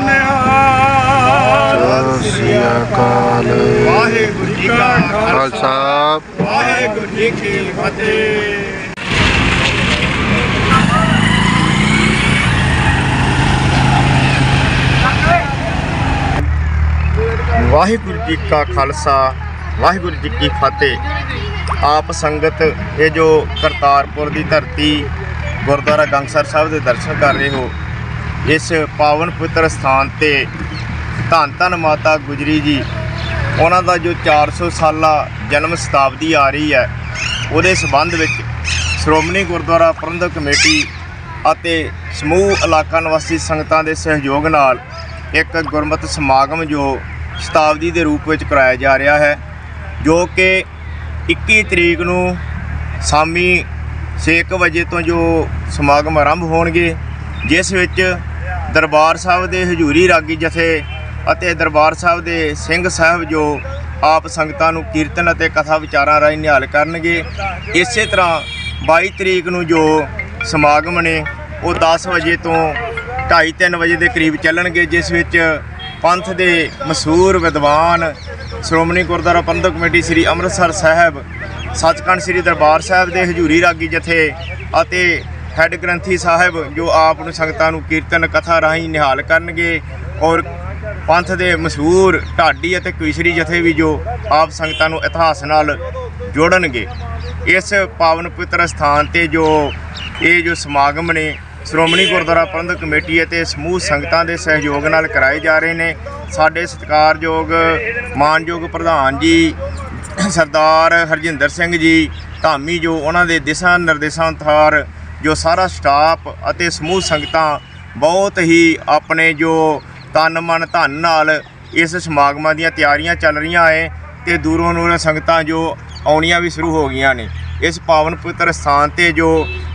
ਨਿਹਾਲ ਸਤਿ ਸ੍ਰੀ ਅਕਾਲ ਵਾਹਿਗੁਰੂ ਜੀ ਕਾ ਖਾਲਸਾ ਵਾਹਿਗੁਰੂ ਜੀ ਕੀ ਫਤਿਹ ਵਾਹਿਗੁਰੂ ਜੀ ਕਾ ਖਾਲਸਾ ਵਾਹਿਗੁਰੂ ਜੀ ਕੀ ਫਤਿਹ ਆਪ ਸੰਗਤ ਇਹ ਜੋ ਕਰਤਾਰਪੁਰ ਦੀ ਧਰਤੀ ਗੁਰਦੁਆਰਾ ਗੰਗਸਰ ਸਾਹਿਬ ਦੇ ਦਰਸ਼ਨ ਕਰ ਰਹੇ ਹੋ ਇਸ ਪਾਵਨ ਪਵਿੱਤਰ ਸਥਾਨ ਤੇ ਧੰਨ ਧੰਨ ਮਾਤਾ ਗੁਜਰੀ ਜੀ, ਉਹਨਾਂ ਦਾ ਜੋ 400 ਸਾਲਾ ਜਨਮ ਸ਼ਤਾਬਦੀ ਆ ਰਹੀ ਹੈ, ਉਹਦੇ ਸਬੰਧ ਵਿੱਚ ਸ਼੍ਰੋਮਣੀ ਗੁਰਦੁਆਰਾ ਪ੍ਰਬੰਧਕ ਕਮੇਟੀ ਅਤੇ ਸਮੂਹ ਇਲਾਕਾ ਨਿਵਾਸੀ ਸੰਗਤਾਂ ਦੇ ਸਹਿਯੋਗ ਨਾਲ ਇੱਕ ਗੁਰਮਤਿ ਸਮਾਗਮ ਜੋ ਸ਼ਤਾਬਦੀ ਦੇ ਰੂਪ ਵਿੱਚ ਕਰਾਇਆ ਜਾ ਰਿਹਾ ਹੈ, ਜੋ ਕਿ 21 ਤਰੀਕ ਨੂੰ ਸ਼ਾਮੀ 6:00 ਵਜੇ ਤੋਂ ਜੋ ਸਮਾਗਮ ਆਰੰਭ ਹੋਣਗੇ, ਜਿਸ ਵਿੱਚ ਦਰਬਾਰ ਸਾਹਿਬ ਦੇ ਹਜੂਰੀ ਰਾਗੀ ਜਥੇ ਅਤੇ ਦਰਬਾਰ ਸਾਹਿਬ ਦੇ ਸਿੰਘ ਸਾਹਿਬ ਜੋ ਆਪ ਸੰਗਤਾਂ ਨੂੰ ਕੀਰਤਨ ਅਤੇ ਕਥਾ ਵਿਚਾਰਾਂ ਰਾਹੀਂ ਨਿਹਾਲ ਕਰਨਗੇ, ਇਸੇ ਤਰ੍ਹਾਂ 22 ਤਰੀਕ ਨੂੰ ਜੋ ਸਮਾਗਮ ਨੇ, ਉਹ 10 ਵਜੇ ਤੋਂ 2:30 3 ਵਜੇ ਦੇ ਕਰੀਬ ਚੱਲਣਗੇ, ਜਿਸ ਵਿੱਚ ਪੰਥ ਦੇ ਮਸ਼ਹੂਰ ਵਿਦਵਾਨ ਸ਼੍ਰੋਮਣੀ ਗੁਰਦੁਆਰਾ ਪ੍ਰਬੰਧਕ ਕਮੇਟੀ ਸ੍ਰੀ ਅੰਮ੍ਰਿਤਸਰ ਸਾਹਿਬ, ਸੱਚਖੰਡ ਸ੍ਰੀ ਦਰਬਾਰ ਸਾਹਿਬ ਦੇ ਹਜੂਰੀ ਰਾਗੀ ਜਥੇ ਅਤੇ ਹੈੱਡ ਗ੍ਰੰਥੀ ਸਾਹਿਬ, ਜੋ ਆਪ ਨੂੰ ਸੰਗਤਾਂ ਨੂੰ ਕੀਰਤਨ ਕਥਾ ਰਾਹੀਂ ਨਿਹਾਲ ਕਰਨਗੇ ਔਰ ਪੰਥ ਦੇ ਮਸ਼ਹੂਰ ਢਾਡੀ ਅਤੇ ਕਵਿਸ਼ਰੀ ਜਥੇ ਵੀ ਜੋ ਆਪ ਸੰਗਤਾਂ ਨੂੰ ਇਤਿਹਾਸ ਨਾਲ ਜੋੜਨਗੇ। ਇਸ ਪਾਵਨ ਪਵਿੱਤਰ ਸਥਾਨ ਤੇ ਜੋ ਇਹ ਜੋ ਸਮਾਗਮ ਨੇ, ਸ਼੍ਰੋਮਣੀ ਗੁਰਦੁਆਰਾ ਪ੍ਰਬੰਧਕ ਕਮੇਟੀ ਅਤੇ ਸਮੂਹ ਸੰਗਤਾਂ ਦੇ ਸਹਿਯੋਗ ਨਾਲ ਕਰਾਏ ਜਾ ਰਹੇ ਨੇ। ਸਾਡੇ ਸਤਿਕਾਰਯੋਗ, ਮਾਨਯੋਗ ਪ੍ਰਧਾਨ ਜੀ, ਸਰਦਾਰ ਹਰਜਿੰਦਰ ਸਿੰਘ ਜੀ, ਧਾਮੀ ਜੋ ਉਹਨਾਂ ਦੇ ਦਿਸ਼ਾ ਨਿਰਦੇਸ਼ਾਂ ਅਨੁਸਾਰ ਜੋ ਸਾਰਾ ਸਟਾਫ ਅਤੇ ਸਮੂਹ ਸੰਗਤਾਂ ਬਹੁਤ ਹੀ ਆਪਣੇ ਜੋ ਤਨ ਮਨ ਧਨ ਨਾਲ ਇਸ ਸਮਾਗਮਾਂ ਦੀਆਂ ਤਿਆਰੀਆਂ ਚੱਲ ਰਹੀਆਂ ਏ ਤੇ ਦੂਰੋਂ ਦੂਰੋਂ ਸੰਗਤਾਂ ਜੋ ਆਉਣੀਆਂ ਵੀ ਸ਼ੁਰੂ ਹੋ ਗਈਆਂ ਨੇ। ਇਸ ਪਾਵਨ ਪਵਿੱਤਰ ਸਥਾਨ ਤੇ ਜੋ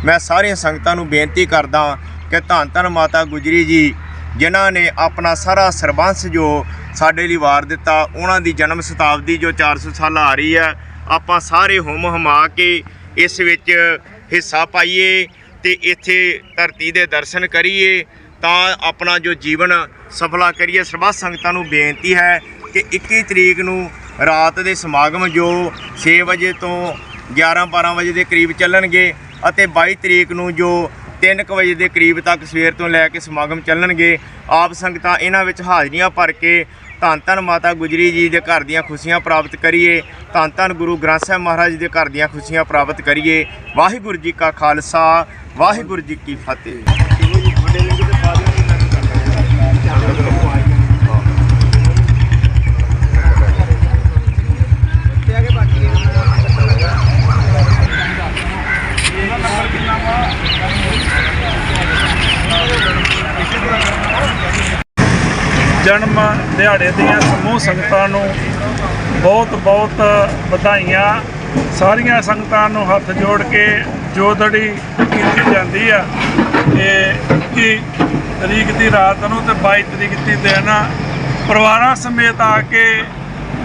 ਮੈਂ ਸਾਰੀਆਂ ਸੰਗਤਾਂ ਨੂੰ ਬੇਨਤੀ ਕਰਦਾ ਕਿ ਧੰਨ ਧੰਨ ਮਾਤਾ ਗੁਜਰੀ ਜੀ, ਜਿਨ੍ਹਾਂ ਨੇ ਆਪਣਾ ਸਾਰਾ ਸਰਬੰਸ ਜੋ ਸਾਡੇ ਲਈ ਵਾਰ ਦਿੱਤਾ, ਉਹਨਾਂ ਦੀ ਜਨਮ ਸ਼ਤਾਬਦੀ ਜੋ 400 ਸਾਲ ਆ ਰਹੀ ਹੈ, ਆਪਾਂ ਸਾਰੇ ਹੁਮ ਹਮਾ ਕੇ ਇਸ ਵਿੱਚ ਹਿੱਸਾ ਪਾਈਏ ਤੇ ਇੱਥੇ ਧਰਤੀ ਦੇ ਦਰਸ਼ਨ ਕਰੀਏ, ਤਾਂ ਆਪਣਾ ਜੋ ਜੀਵਨ ਸਫਲਾ ਕਰੀਏ। ਸਰਬੱਤ ਸੰਗਤਾਂ ਨੂੰ ਬੇਨਤੀ ਹੈ ਕਿ 21 ਤਰੀਕ ਨੂੰ ਰਾਤ ਦੇ ਸਮਾਗਮ ਜੋ 6 ਵਜੇ ਤੋਂ 11 12 ਵਜੇ ਦੇ ਕਰੀਬ ਚੱਲਣਗੇ ਅਤੇ 22 ਤਰੀਕ ਨੂੰ ਜੋ 3 ਵਜੇ ਦੇ ਕਰੀਬ ਤੱਕ ਸਵੇਰ ਤੋਂ ਲੈ ਕੇ ਸਮਾਗਮ ਚੱਲਣਗੇ, ਆਪ ਸੰਗਤਾਂ ਇਹਨਾਂ ਵਿੱਚ ਹਾਜ਼ਰੀਆਂ ਭਰ ਕੇ ਧੰਨ ਧੰਨ ਮਾਤਾ ਗੁਜਰੀ ਜੀ ਦੇ ਘਰ ਦੀਆਂ ਖੁਸ਼ੀਆਂ ਪ੍ਰਾਪਤ ਕਰੀਏ। ਧੰਨ ਧੰਨ ਗੁਰੂ ਗ੍ਰੰਥ ਸਾਹਿਬ ਮਹਾਰਾਜ ਜੀ ਦੇ ਘਰ ਦੀਆਂ ਖੁਸ਼ੀਆਂ ਪ੍ਰਾਪਤ ਕਰੀਏ। ਵਾਹਿਗੁਰੂ ਜੀ ਕਾ ਖਾਲਸਾ, ਵਾਹਿਗੁਰੂ ਜੀ ਕੀ ਫਤਿਹ। ਜਨਮ ਦਿਹਾੜੇ ਦੀਆਂ ਸਮੂਹ ਸੰਗਤਾਂ ਨੂੰ ਬਹੁਤ ਬਹੁਤ ਵਧਾਈਆਂ। ਸਾਰੀਆਂ ਸੰਗਤਾਂ ਨੂੰ ਹੱਥ ਜੋੜ ਕੇ ਜੋਦੜੀ ਕੀਤੀ ਜਾਂਦੀ ਆ। ਇਹ 21 ਤਰੀਕ ਦੀ ਰਾਤ ਨੂੰ ਤੇ 22 ਤਰੀਕ ਦੀ ਦਿਨ ਪਰਿਵਾਰਾਂ ਸਮੇਤ ਆ ਕੇ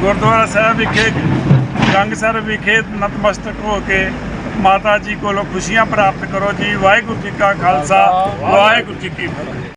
ਗੁਰਦੁਆਰਾ ਸਾਹਿਬ ਵਿਖੇ ਜੰਗਸਰ ਵਿਖੇ ਨਤਮਸਤਕ ਹੋ ਕੇ ਮਾਤਾ ਜੀ ਕੋਲੋਂ ਖੁਸ਼ੀਆਂ ਪ੍ਰਾਪਤ ਕਰੋ ਜੀ। ਵਾਹਿਗੁਰੂ ਜੀ ਕਾ ਖਾਲਸਾ, ਵਾਹਿਗੁਰੂ ਜੀ ਕੀ ਫਤਿਹ।